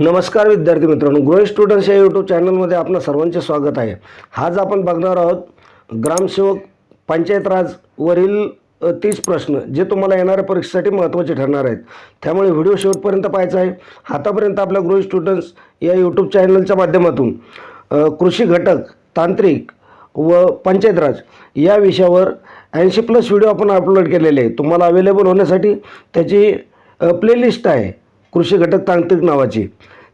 नमस्कार विद्यार्थी मित्रांनो ग्रो स्टुडंट्स या यूट्यूब चॅनलमध्ये आपलं सर्वांचे स्वागत आहे. आज आपण बघणार आहोत ग्रामसेवक पंचायत राजवरील तीस प्रश्न जे तुम्हाला येणाऱ्या परीक्षेसाठी महत्त्वाचे ठरणार आहेत. त्यामुळे व्हिडिओ शेवटपर्यंत पाहायचा आहे. आतापर्यंत आपल्या ग्रो स्टुडंट्स या यूट्यूब चॅनलच्या माध्यमातून कृषी घटक तांत्रिक व पंचायत राज या विषयावर ऐंशी प्लस व्हिडिओ आपण अपलोड केलेले आहे तुम्हाला अवेलेबल होण्यासाठी त्याची प्लेलिस्ट आहे. कृषी घटक तांत्रिक नावाची.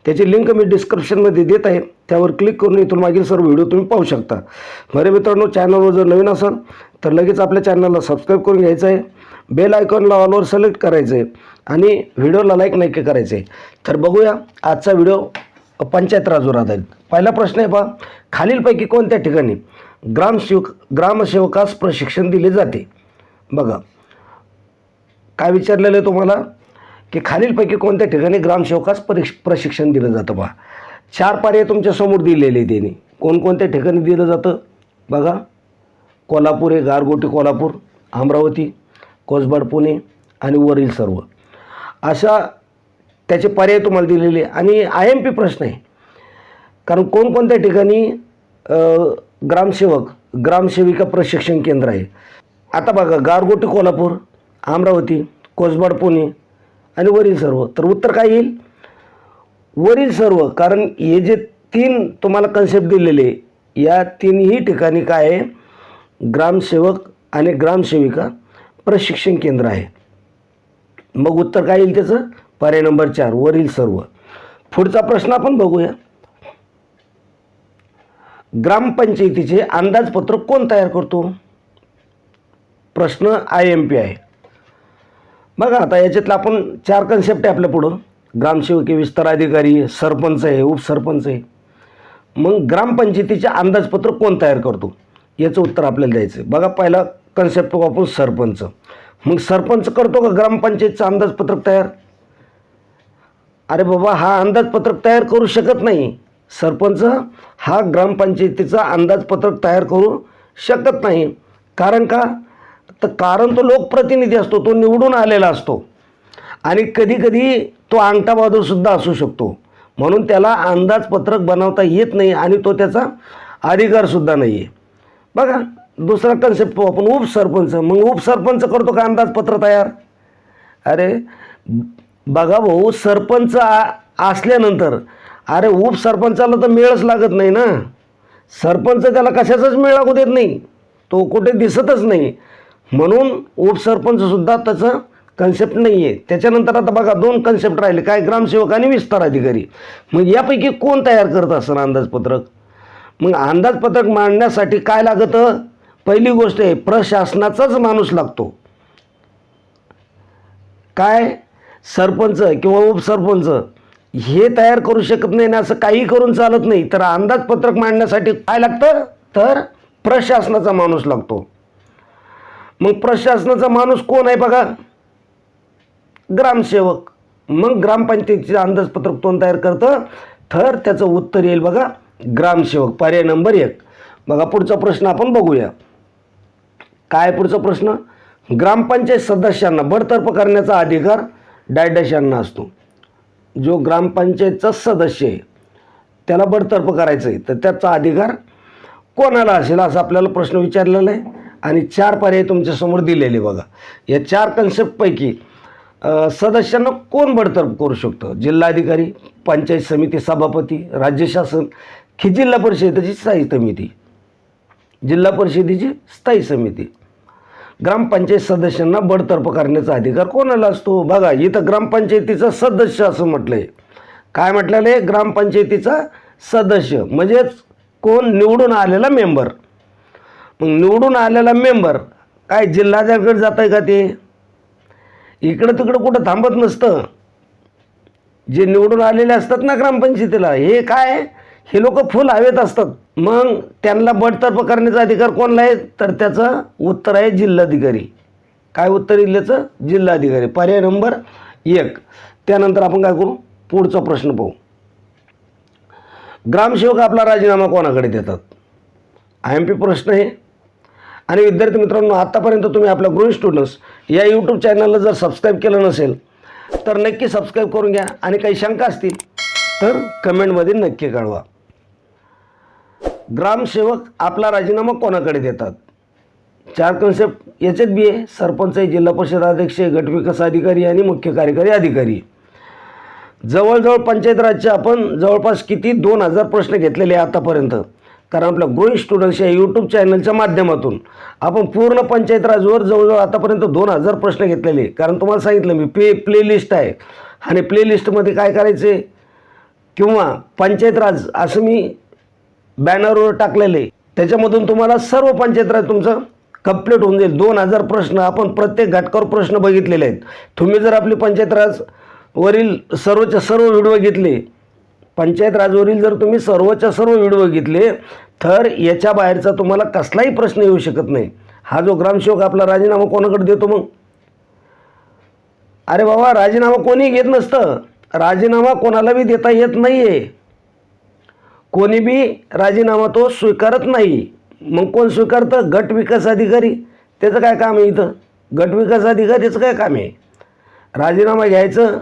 त्याची लिंक मी डिस्क्रिप्शनमध्ये देत आहे. त्यावर क्लिक करून इथून मागील सर्व व्हिडिओ तुम्ही पाहू शकता. बरे मित्रांनो चॅनलवर जर नवीन असाल तर लगेच आपल्या चॅनलला सबस्क्राईब करून घ्यायचं आहे. बेल आयकॉनला ऑलवर सिलेक्ट करायचं आहे आणि व्हिडिओला लाईक नक्की करायचं आहे तर बघूया आजचा व्हिडिओ पंचायत राजवर आधारित पहिला प्रश्न आहे पहा खालीलपैकी कोणत्या ठिकाणी ग्रामसेवक ग्रामसेवकास प्रशिक्षण दिले जाते? बघा. काय विचारलेलं आहे तुम्हाला? की खालीलपैकी कोणत्या ठिकाणी ग्रामसेवकास परीक्ष प्रशिक्षण दिलं जातं बा. चार पर्याय तुमच्यासमोर दिलेले आहे त्यांनी. कोणकोणत्या ठिकाणी दिलं जातं? बघा. कोल्हापूर आहे गारगोटी कोल्हापूर अमरावती कोसबाड पुणे आणि वरील सर्व. अशा त्याचे पर्याय तुम्हाला दिलेले आहे. आणि आय एम पी प्रश्न आहे. कारण कोणकोणत्या ठिकाणी ग्रामसेवक ग्रामसेविका प्रशिक्षण केंद्र आहे? आता बघा गारगोटी कोल्हापूर अमरावती कोसबाड पुणे आणि वरील सर्व. तर उत्तर काय येईल? वरील सर्व कारण हे जे तीन तुम्हाला कन्सेप्ट दिलेले या तीनही ठिकाणी काय आहे? ग्रामसेवक आणि ग्रामसेविका प्रशिक्षण केंद्र आहे. मग उत्तर काय येईल त्याचं? पर्याय नंबर चार वरील सर्व. पुढचा प्रश्न आपण बघूया. ग्रामपंचायतीचे अंदाजपत्रक कोण तयार करतो? प्रश्न आय एम पी आहे. बघा आता याच्यातलं आपण चार कन्सेप्ट आहे आपल्या पुढं. ग्रामसेवकी आहे विस्तार अधिकारी सरपंच आहे उपसरपंच आहे. मग ग्रामपंचायतीचे अंदाजपत्रक कोण तयार करतो? याचं उत्तर आपल्याला द्यायचं आहे. बघा पहिला कन्सेप्ट आपण सरपंच. मग सरपंच करतो का ग्रामपंचायतचं अंदाजपत्रक तयार? अरे बाबा हा अंदाजपत्रक तयार करू शकत नाही. सरपंच हा ग्रामपंचायतीचा अंदाजपत्रक तयार करू शकत नाही. कारण का? तर कारण तो लोकप्रतिनिधी असतो तो निवडून आलेला असतो. आणि कधीकधी तो अंगठा बहादूरसुद्धा असू शकतो. म्हणून त्याला अंदाजपत्रक बनवता येत नाही आणि तो त्याचा अधिकारसुद्धा नाही आहे बघा दुसरा कन्सेप्ट आपण उपसरपंच. मग उपसरपंच करतो का अंदाजपत्र तयार? अरे बघा भाऊ सरपंच आ- असल्यानंतर अरे उपसरपंचाला तर मेळच लागत नाही ना. सरपंच त्याला कशाचाच मेळ लागू देत नाही. तो कुठे दिसतच नाही. म्हणून उपसरपंचसुद्धा त्याचं कन्सेप्ट नाही आहे त्याच्यानंतर आता बघा दोन कन्सेप्ट राहिले. काय? ग्रामसेवक आणि विस्तार अधिकारी मग यापैकी कोण तयार करत असणार अंदाजपत्रक मग अंदाजपत्रक मांडण्यासाठी काय लागतं? पहिली गोष्ट आहे प्रशासनाचाच माणूस लागतो. काय? सरपंच किंवा उपसरपंच हे तयार करू शकत नाही ना असं काही करून चालत नाही. तर अंदाजपत्रक मांडण्यासाठी काय लागतं? तर प्रशासनाचा माणूस लागतो. मग प्रशासनाचा माणूस कोण आहे बघा? ग्रामसेवक. मग ग्रामपंचायतीचं अंदाजपत्रक कोण तयार करतं? तर त्याचं उत्तर येईल बघा. ग्रामसेवक. पर्याय नंबर एक. बघा पुढचा प्रश्न आपण बघूया. काय पुढचा प्रश्न? ग्रामपंचायत सदस्यांना बडतर्फ करण्याचा अधिकार डायडशांना असतो. जो ग्रामपंचायतचा सदस्य आहे त्याला बडतर्फ करायचं आहे तर त्याचा अधिकार कोणाला असेल? असा आपल्याला प्रश्न विचारलेला आहे. आणि चार पर्याय तुमच्यासमोर दिलेले बघा. या चार कन्सेप्टपैकी सदस्यांना कोण बडतर्फ करू शकतो? जिल्हाधिकारी पंचायत समिती सभापती राज्य शासन की जिल्हा परिषदेची स्थायी समिती? जिल्हा परिषदेची स्थायी समिती. ग्रामपंचायत सदस्यांना बडतर्फ करण्याचा अधिकार कोणाला असतो? बघा इथं ग्रामपंचायतीचा सदस्य असं म्हटलं आहे काय म्हटलेलं आहे? ग्रामपंचायतीचा सदस्य. म्हणजेच कोण निवडून आलेला मेंबर मग निवडून आलेला मेंबर काय जिल्हाध्याकडे जात आहे का ते? इकडं तिकडं कुठं थांबत नसतं. जे निवडून आलेले असतात ना ग्रामपंचायतीला हे काय? हे लोक फुल हवेत असतात. मग त्यांना बडतर्फ करण्याचा अधिकार कोणला आहे? तर त्याचं उत्तर आहे जिल्हाधिकारी. काय उत्तर येईल जिल्हाधिकारी. पर्याय नंबर एक. त्यानंतर आपण काय करू? पुढचा प्रश्न पाहू. ग्रामसेवक आपला राजीनामा कोणाकडे देतात? आय एम पी प्रश्न आहे. आणि विद्यार्थी मित्रांनो आत्तापर्यंत तुम्ही आपल्या गृह स्टुडंट्स या यूट्यूब चॅनलला जर सबस्क्राईब केलं नसेल तर नक्की सबस्क्राईब करून घ्या. आणि काही शंका असतील तर कमेंटमध्ये नक्की कळवा. ग्रामसेवक आपला राजीनामा कोणाकडे देतात? चार कन्सेप्ट याच्यात बी आहे सरपंच आहे जिल्हा परिषद अध्यक्ष गटविकास अधिकारी आणि मुख्य कार्यकारी अधिकारी. जवळजवळ पंचायत राजचे आपण जवळपास किती? दोन हजार प्रश्न घेतलेले आहे आतापर्यंत. कारण आपल्या ग्रोईंग स्टुडंट्स या यूट्यूब चॅनलच्या माध्यमातून आपण पूर्ण पंचायत राजवर जवळजवळ आतापर्यंत दोन हजार प्रश्न घेतलेले कारण तुम्हाला सांगितलं मी प्ले प्लेलिस्ट आहे. आणि प्लेलिस्टमध्ये काय करायचे? किंवा पंचायत राज असं मी बॅनरवर टाकलेले. आहे. त्याच्यामधून तुम्हाला सर्व पंचायत राज तुमचं कंप्लीट होऊन जाईल. दोन हजार प्रश्न आपण प्रत्येक घटकावर प्रश्न बघितलेले आहेत. तुम्ही जर आपली पंचायत राज वरील सर्वच्या सर्व व्हिडिओ घेतले पंचायत राजवरील जर तुम्ही सर्वच्या सर्व व्हिडिओ घेतले तर याच्या बाहेरचा तुम्हाला कसलाही प्रश्न येऊ शकत नाही. हा जो ग्रामसेवक आपला राजीनामा कोणाकडे देतो मग? अरे बाबा राजीनामा कोणी घेत नसतं. राजीनामा कोणाला बी देता येत नाही आहे कोणी बी राजीनामा तो स्वीकारत नाही. मग कोण स्वीकारतं? गट विकास अधिकारी. त्याचं काय काम आहे इथं? गट विकास अधिकारीचं काय काम आहे? राजीनामा घ्यायचं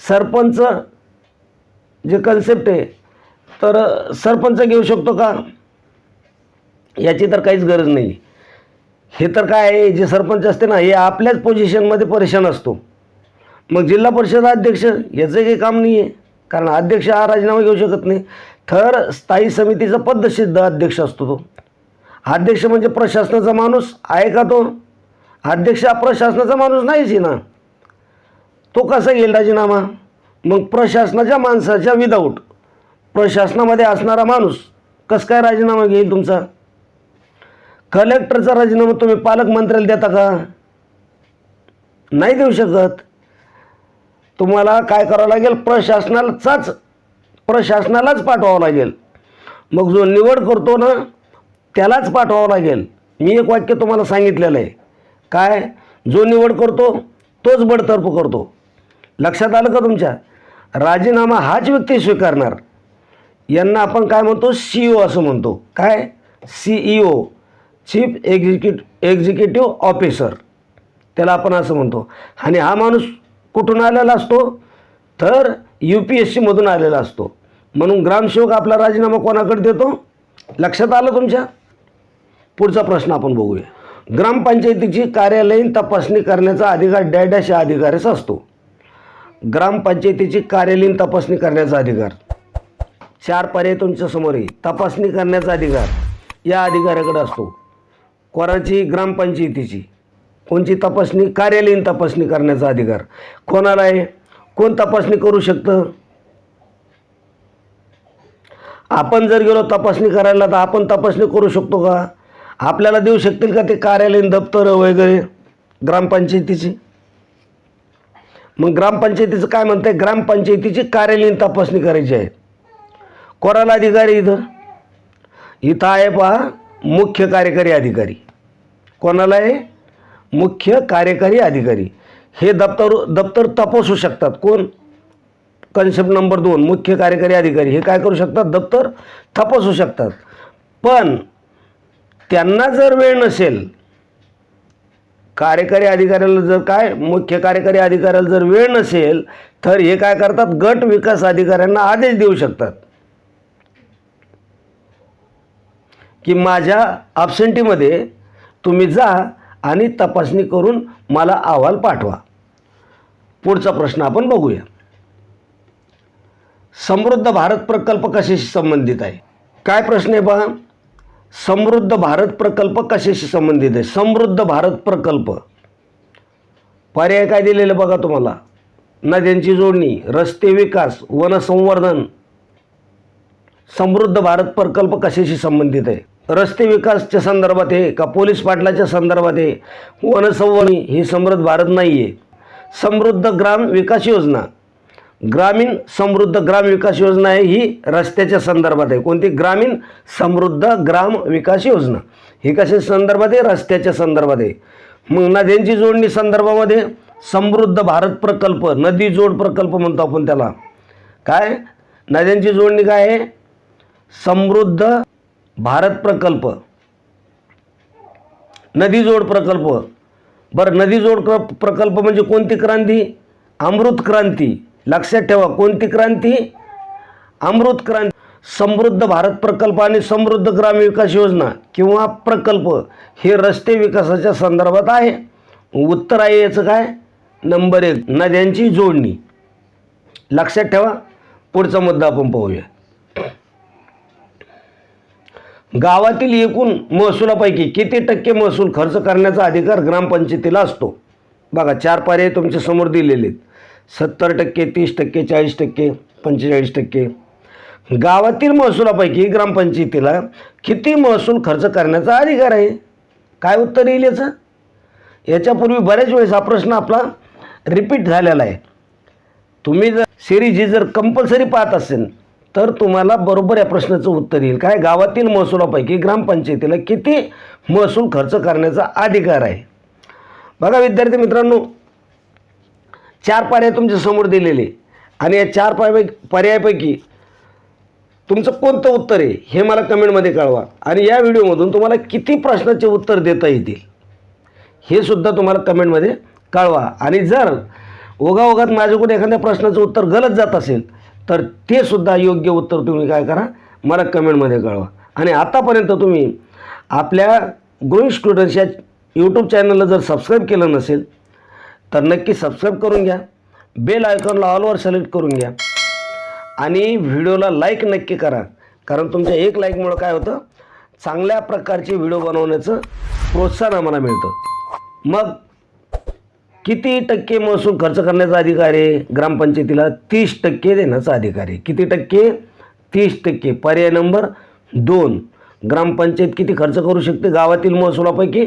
सरपंच जे कन्सेप्ट आहे तर सरपंच घेऊ शकतो का? याची तर काहीच गरज नाही. हे तर काय आहे जे सरपंच असते ना हे आपल्याच पोझिशनमध्ये परेशान असतो. मग जिल्हा परिषद अध्यक्ष याचं काही काम नाही आहे कारण अध्यक्ष हा राजीनामा घेऊ शकत नाही. तर स्थायी समितीचा पद्धतसिद्ध अध्यक्ष असतो तो. अध्यक्ष म्हणजे प्रशासनाचा माणूस आहे का तो? अध्यक्ष हा प्रशासनाचा माणूस नाहीच आहे ना. तो कसा येईल राजीनामा? मग प्रशासनाच्या माणसाच्या विदाऊट प्रशासनामध्ये असणारा माणूस कसं काय राजीनामा घेईल तुमचा? कलेक्टरचा राजीनामा तुम्ही पालकमंत्र्याला देता का? नाही देऊ शकत. तुम्हाला काय करावं लागेल? प्रशासनालाच प्रशासनालाच पाठवावं लागेल. मग जो निवड करतो ना त्यालाच पाठवावं लागेल. मी एक वाक्य तुम्हाला सांगितलेलं आहे. काय? जो निवड करतो तोच बडतर्फ करतो. लक्षात आलं का तुमच्या? राजीनामा हाच व्यक्ती स्वीकारणार. यांना आपण काय म्हणतो? सी ओ असं म्हणतो. काय? C E O chief execute executive officer त्याला आपण असं म्हणतो. आणि हा माणूस कुठून आलेला असतो? तर यू पी एस सीमधून आलेला असतो. म्हणून ग्रामसेवक आपला राजीनामा कोणाकडे देतो? लक्षात आलं तुमच्या? पुढचा प्रश्न आपण बघूया. ग्रामपंचायतीची कार्यालयीन तपासणी करण्याचा अधिकार डॅडॅश या अधिकाऱ्याचा असतो. ग्रामपंचायतीची कार्यालयीन तपासणी करण्याचा अधिकार. चार पर्याय तुमच्यासमोर आहे. तपासणी करण्याचा अधिकार या अधिकाऱ्याकडे असतो. कोणाची? ग्रामपंचायतीची. कोणची तपासणी? कार्यालयीन तपासणी करण्याचा अधिकार. कोणाला आहे? कोण तपासणी करू शकतं? आपण जर गेलो तपासणी करायला तर आपण तपासणी करू शकतो का? आपल्याला देऊ शकतील का ते कार्यालयीन दप्तर वगैरे? ग्रामपंचायतीची. मग ग्रामपंचायतीचं काय म्हणतंय? ग्रामपंचायतीची कार्यालयीन तपासणी करायची आहे. कोणाला अधिकारी इथं? इथं आहे पहा मुख्य कार्यकारी अधिकारी. कोणाला आहे मुख्य कार्यकारी अधिकारी. हे दप्तर दप्तर तपासू शकतात. कोण? कन्सेप्ट नंबर दोन मुख्य कार्यकारी अधिकारी. हे काय करू शकतात? दप्तर तपासू शकतात. पण त्यांना जर वेळ नसेल कार्यकारी अधिकाऱ्याला जर काय मुख्य कार्यकारी अधिकाऱ्याला जर वेळ नसेल तर हे काय करतात? गट विकास अधिकाऱ्यांना आदेश देऊ शकतात. की माझ्या ॲबसेंटीमध्ये तुम्ही जा आणि तपासणी करून मला अहवाल पाठवा. पुढचा प्रश्न आपण बघूया. समृद्ध भारत प्रकल्प कशाशी संबंधित आहे? काय प्रश्न आहे बघा. समृद्ध भारत प्रकल्प कशाशी संबंधित आहे? समृद्ध भारत प्रकल्प. पर्याय काय दिलेले बघा तुम्हाला? नद्यांची जोडणी रस्ते विकास वनसंवर्धन. समृद्ध भारत प्रकल्प कशाशी संबंधित आहे? रस्ते विकासच्या संदर्भात आहे का पोलीस पाटलाच्या संदर्भात आहे? वनसंवर्धन ही समृद्ध भारत नाही आहे समृद्ध ग्राम विकास योजना. ग्रामीण समृद्ध ग्राम विकास योजना आहे ही रस्त्याच्या संदर्भात आहे. कोणती? ग्रामीण समृद्ध ग्राम विकास योजना. ही कशा संदर्भात आहे? रस्त्याच्या संदर्भात आहे. मग नद्यांची जोडणी संदर्भामध्ये समृद्ध भारत प्रकल्प नदी जोड प्रकल्प म्हणतो आपण त्याला. काय? नद्यांची जोडणी काय आहे? समृद्ध भारत प्रकल्प. नदी जोड प्रकल्प. बरं नदी जोड प्रकल्प म्हणजे कोणती क्रांती? अमृत क्रांती. लक्षात ठेवा कोणती क्रांती? अमृत क्रांती. समृद्ध भारत प्रकल्प आणि समृद्ध ग्राम विकास योजना किंवा प्रकल्प हे रस्ते विकासाच्या संदर्भात आहे. उत्तर आहे याचं काय? नंबर एक नद्यांची जोडणी. लक्षात ठेवा पुढचा मुद्दा आपण पाहूया. गावातील एकूण महसुलापैकी किती टक्के महसूल खर्च करण्याचा अधिकार ग्रामपंचायतीला असतो? बघा चार पर्याय तुमच्यासमोर दिलेले आहेत. सत्तर टक्के तीस टक्के चाळीस टक्के पंचेचाळीस टक्के. गावातील महसुलापैकी ग्रामपंचायतीला किती महसूल खर्च करण्याचा अधिकार आहे? काय उत्तर येईल याचं? याच्यापूर्वी बऱ्याच वेळेस हा प्रश्न आपला रिपीट झालेला आहे. तुम्ही जर सिरीज ही जर कंपल्सरी पाहत असेल तर तुम्हाला बरोबर या प्रश्नाचं उत्तर येईल. काय? गावातील महसुलापैकी ग्रामपंचायतीला किती महसूल खर्च करण्याचा अधिकार आहे? बघा विद्यार्थी मित्रांनो चार पर्याय तुमच्यासमोर दिलेले आणि या चार पर्याय पर्यायापैकी तुमचं कोणतं उत्तर आहे हे मला कमेंटमध्ये कळवा. आणि या व्हिडिओमधून तुम्हाला किती प्रश्नाचे उत्तर देता येतील हे सुद्धा तुम्हाला कमेंटमध्ये कळवा. आणि जर ओघाओघात माझ्याकडून एखाद्या प्रश्नाचं उत्तर गलत जात असेल तर ते सुद्धा योग्य उत्तर तुम्ही काय करा मला कमेंटमध्ये कळवा. आणि आतापर्यंत तुम्ही आपल्या ग्रोईंग स्टुडंट्स या यूट्यूब चॅनलला जर सबस्क्राईब केलं नसेल तर नक्की सबस्क्राईब करून घ्या. बेल आयकॉनला ऑलवर सिलेक्ट करून घ्या. आणि व्हिडिओला लाईक नक्की करा. कारण तुमच्या एक लाईकमुळं काय होतं? चांगल्या प्रकारचे व्हिडिओ बनवण्याचं प्रोत्साहन आम्हाला मिळतं. मग किती टक्के महसूल खर्च करण्याचा अधिकार आहे? ग्रामपंचायतीला तीस टक्के देण्याचा अधिकार आहे. किती टक्के? तीस टक्के. पर्याय नंबर दोन. ग्रामपंचायत किती खर्च करू शकते? गावातील महसुलापैकी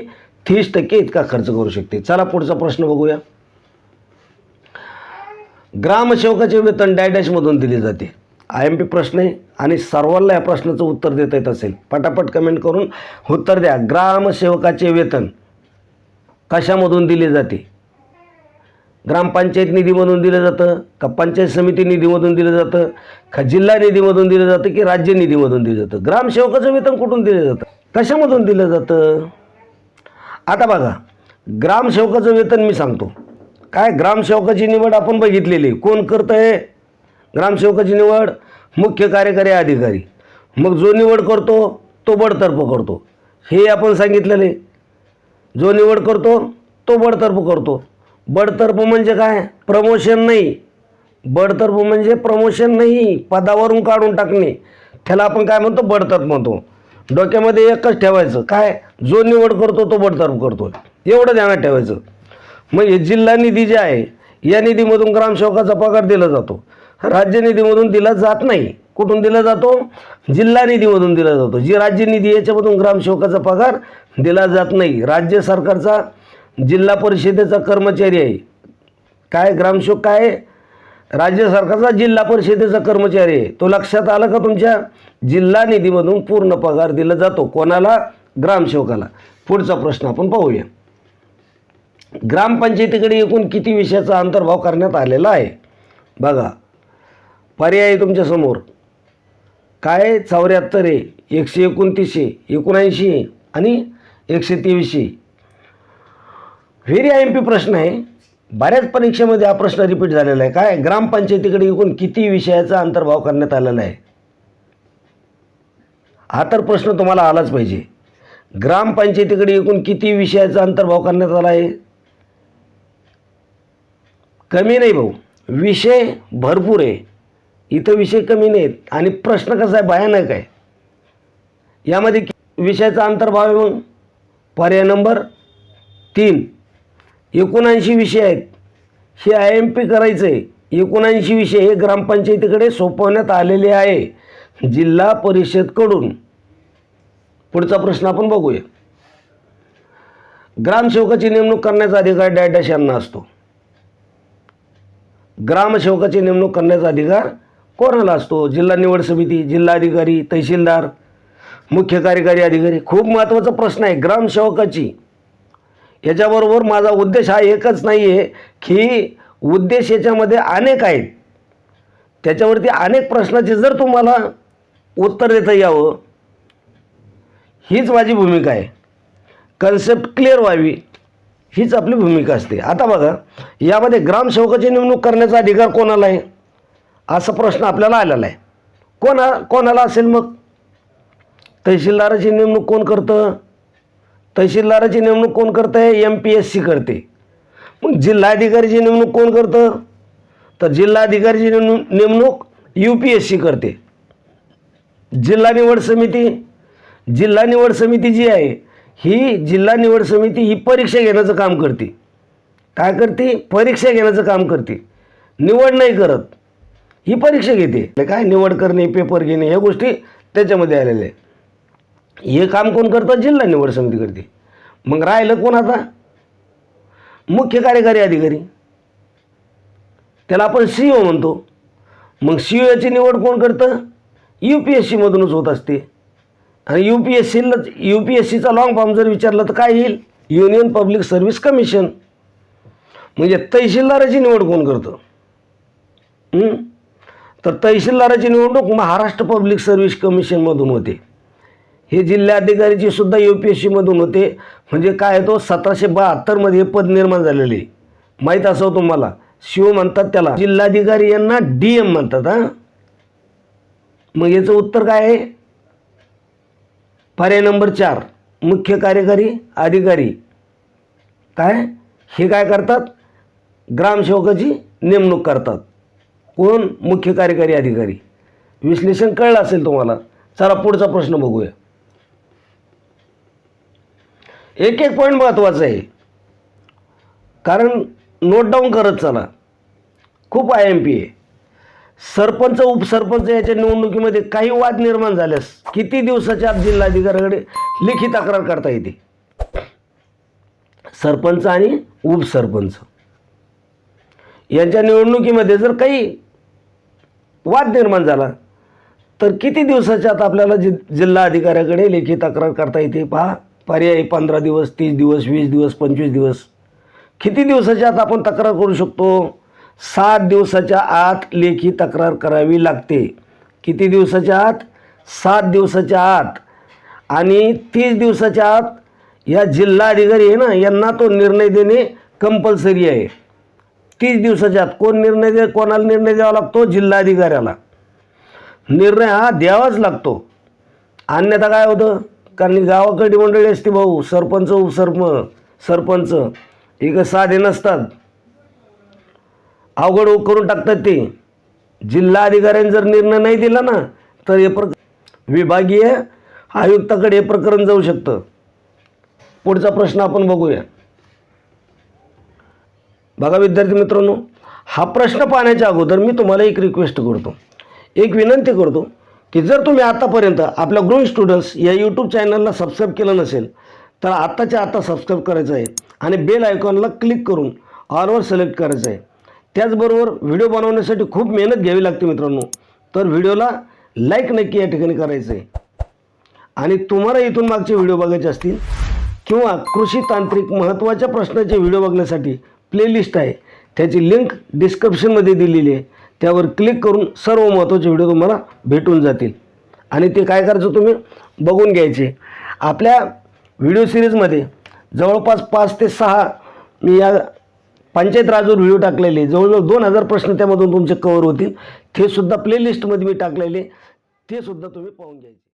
तीस टक्के इतका खर्च करू शकते. चला पुढचा प्रश्न बघूया. ग्रामसेवकाचे वेतन डॅडॅशमधून दिले जाते. आय एम पी प्रश्न आहे आणि सर्वांना या प्रश्नाचं उत्तर देता येत असेल. पटापट कमेंट करून उत्तर द्या. ग्रामसेवकाचे वेतन कशामधून दिले जाते? ग्रामपंचायत निधीमधून दिलं जातं का पंचायत समिती निधीमधून दिलं जातं का जिल्हा निधीमधून दिलं जातं की राज्य निधीमधून दिलं जातं. ग्रामसेवकाचं वेतन कुठून दिलं जातं? कशामधून दिलं जातं? आता बघा ग्रामसेवकाचं वेतन मी सांगतो. काय ग्रामसेवकाची निवड आपण बघितलेली. कोण करतं आहे ग्रामसेवकाची निवड मुख्य कार्यकारी अधिकारी. मग जो निवड करतो तो बडतर्फ करतो. हे आपण सांगितलेलं. आहे जो निवड करतो तो बडतर्फ करतो. बडतर्फ म्हणजे काय? प्रमोशन नाही. बडतर्फ म्हणजे प्रमोशन नाही पदावरून काढून टाकणे. त्याला आपण काय म्हणतो? बडतर्फ म्हणतो. डोक्यामध्ये एकच ठेवायचं. काय? जो निवड करतो तो बडतर्फ करतो. एवढं ध्यानात ठेवायचं. मग हे जिल्हा निधी जे आहे या निधीमधून ग्रामसेवकाचा पगार दिला जातो. राज्य निधीमधून दिला जात नाही. कुठून दिला जातो? जिल्हा निधीमधून दिला जातो. जी राज्य निधी याच्यामधून ग्रामसेवकाचा पगार दिला जात नाही. राज्य सरकारचा जिल्हा परिषदेचा कर्मचारी आहे. काय ग्रामसेवक काय? राज्य सरकारचा जिल्हा परिषदेचा कर्मचारी आहे. तो लक्षात आलं का तुमच्या? जिल्हा निधीमधून पूर्ण पगार दिला जातो. कोणाला? ग्रामसेवकाला. पुढचा प्रश्न आपण पाहूया. ग्रामपंचायतीकडे एकूण किती विषयाचा अंतर्भाव करण्यात आलेला आहे? बघा. पर्याय आहे तुमच्यासमोर काय? चौऱ्याहत्तर आहे. एकशे एकोणतीसशे एकोणऐंशी आणि एकशे तेवीसशे व्हेरी आय एम पी प्रश्न आहे. बऱ्याच परीक्षेमध्ये हा प्रश्न रिपीट झालेला आहे. काय? ग्रामपंचायतीकडे एकूण किती विषयाचा अंतर्भाव करण्यात आलेला आहे? हा तर प्रश्न तुम्हाला आलाच पाहिजे. ग्रामपंचायतीकडे एकूण किती विषयाचा अंतर्भाव करण्यात आला आहे? कमी नाही भाऊ. विषय भरपूर आहे. इथं विषय कमी नाहीत. आणि प्रश्न कसा आहे? भयानक आहे. यामध्ये विषयाचा अंतर्भाव आहे मग? पर्याय नंबर तीन. एकोणऐंशी विषय आहेत. हे आय एम पी करायचं आहे एकोणऐंशी विषय हे ग्रामपंचायतीकडे सोपवण्यात आलेले आहे. जिल्हा परिषदकडून. पुढचा प्रश्न आपण बघूया. ग्रामसेवकाची नेमणूक करण्याचा अधिकार डॅडॅश यांना असतो. ग्रामसेवकाची नेमणूक करण्याचा अधिकार कोणाला असतो? जिल्हा निवड समिती जिल्हाधिकारी तहसीलदार मुख्य कार्यकारी अधिकारी. खूप महत्त्वाचा प्रश्न आहे. ग्रामसेवकाची याच्याबरोबर माझा उद्देश हा एकच नाही आहे की उद्देश याच्यामध्ये अनेक आहेत. त्याच्यावरती अनेक प्रश्नाचे जर तुम्हाला उत्तर देता यावं हीच माझी भूमिका आहे. कन्सेप्ट क्लिअर व्हावी हीच आपली भूमिका असते. आता बघा यामध्ये ग्रामसेवकाची नेमणूक करण्याचा अधिकार कोणाला आहे? असा प्रश्न आपल्याला आलेला आहे. कोणा कोणाला असेल मग? तहसीलदाराची नेमणूक कोण करतं? तहसीलदाराची नेमणूक कोण करतं आहे एम पी एस सी करते. मग जिल्हाधिकारीची नेमणूक कोण करतं? तर जिल्हाधिकारीची नेमणूक नेमणूक यू पी एस सी करते. जिल्हा निवड समिती जिल्हा निवड समिती जी आहे ही जिल्हा निवड समिती ही परीक्षा घेण्याचं काम करते. काय करते? परीक्षा घेण्याचं काम करते. निवड नाही करत ही परीक्षा घेते. काय निवड करणे पेपर घेणे ह्या गोष्टी त्याच्यामध्ये आलेल्या आहे हे काम कोण करतं? जिल्हा निवड समिती करते. मग राहिलं कोण आता? मुख्य कार्यकारी अधिकारी. त्याला आपण सी ओ म्हणतो. मग सी ओची निवड कोण करतं? यू पी एस सीमधूनच होत असते. आणि यू पी एस सीला यू पी एस सीचा लॉंग फॉर्म जर विचारलं तर काय येईल? युनियन पब्लिक सर्व्हिस कमिशन म्हणजे तहसीलदाराची निवड कोण करतं? तर तहसीलदाराची निवडणूक महाराष्ट्र पब्लिक सर्व्हिस कमिशनमधून होते. हे जिल्हाधिकारीची सुद्धा यू पी एस सीमधून होते. म्हणजे काय आहे तो सतराशे बहात्तरमध्ये हे पद निर्माण झालेले माहीत असं तुम्हाला? शिव म्हणतात त्याला. जिल्हाधिकारी यांना डी एम म्हणतात हां. मग याचं उत्तर काय आहे? पर्याय नंबर चार मुख्य कार्यकारी अधिकारी. काय? हे काय करतात? ग्रामसेवकाची नेमणूक करतात. कोण? मुख्य कार्यकारी अधिकारी. विश्लेषण कळलं असेल तुम्हाला. चला पुढचा प्रश्न बघूया. एक एक पॉईंट महत्त्वाचं आहे. कारण नोट डाऊन करत चला. खूप आय एम पी आहे. सरपंच उपसरपंच याच्या निवडणुकीमध्ये काही वाद निर्माण झाल्यास किती दिवसाच्या आत जिल्हाधिकाऱ्याकडे लेखी तक्रार करता येते? सरपंच आणि उपसरपंच. यांच्या निवडणुकीमध्ये जर काही वाद निर्माण झाला तर किती दिवसाच्या आत आपल्याला जि जिल्हा अधिकाऱ्याकडे लेखी तक्रार करता येते? पहा. पर्याय पंधरा दिवस तीस दिवस वीस दिवस पंचवीस दिवस. किती दिवसाच्या आत आपण तक्रार करू शकतो? सात दिवसाच्या आत लेखी तक्रार करावी लागते. किती दिवसाच्या आत? सात दिवसाच्या आत. आणि तीस दिवसाच्या आत या जिल्हा अधिकारी आहे ना यांना तो निर्णय देणे कंपल्सरी आहे. तीस दिवसाच्या आत कोण निर्णय दे कोणाला निर्णय द्यावा लागतो? जिल्हाधिकाऱ्याला निर्णय हा द्यावाच लागतो. अन्यथा काय होतं? कारण गावाकडे मंडळी असते भाऊ सरपंच उपसरप सरपंच. हे साधे नसतात. अवघड करून टाकतात ते. जिल्हा अधिकाऱ्यांनी जर निर्णय नाही दिला ना तर हे प्र विभागीय आयुक्ताकडे हे प्रकरण जाऊ शकतं. पुढचा प्रश्न आपण बघूया. बघा विद्यार्थी मित्रांनो हा प्रश्न पाहण्याच्या अगोदर मी तुम्हाला एक रिक्वेस्ट करतो. एक विनंती करतो की जर तुम्ही आतापर्यंत आपल्या ग्रोईंग स्टुडंट्स या यूट्यूब चॅनलला सबस्क्राईब केलं नसेल तर आत्ताच्या आत्ता सबस्क्राईब करायचं आहे आणि बेल आयकॉनला क्लिक करून ऑलवर सिलेक्ट करायचं आहे. त्याचबरोबर व्हिडिओ बनवण्यासाठी खूप मेहनत घ्यावी लागते मित्रांनो. तर व्हिडिओला लाईक नक्की या ठिकाणी करायचं आहे. आणि तुम्हाला इथून मागचे व्हिडिओ बघायचे असतील किंवा कृषी तांत्रिक महत्त्वाच्या प्रश्नाचे व्हिडिओ बघण्यासाठी प्लेलिस्ट आहे. त्याची लिंक डिस्क्रिप्शनमध्ये दिलेली आहे. त्यावर क्लिक करून सर्व महत्त्वाचे व्हिडिओ तुम्हाला भेटून जातील. आणि ते काय करायचं तुम्ही? बघून घ्यायचे. आपल्या व्हिडिओ सिरीजमध्ये जवळपास पाच ते सहा मी या पंचायत राजवर व्हिडिओ टाकलेले. जवळजवळ दोन हजार प्रश्न त्यामधून तुमचे कवर होतील. ते सुद्धा प्लेलिस्टमध्ये मी टाकलेले. ते सुद्धा तुम्ही पाहून घ्यायचे.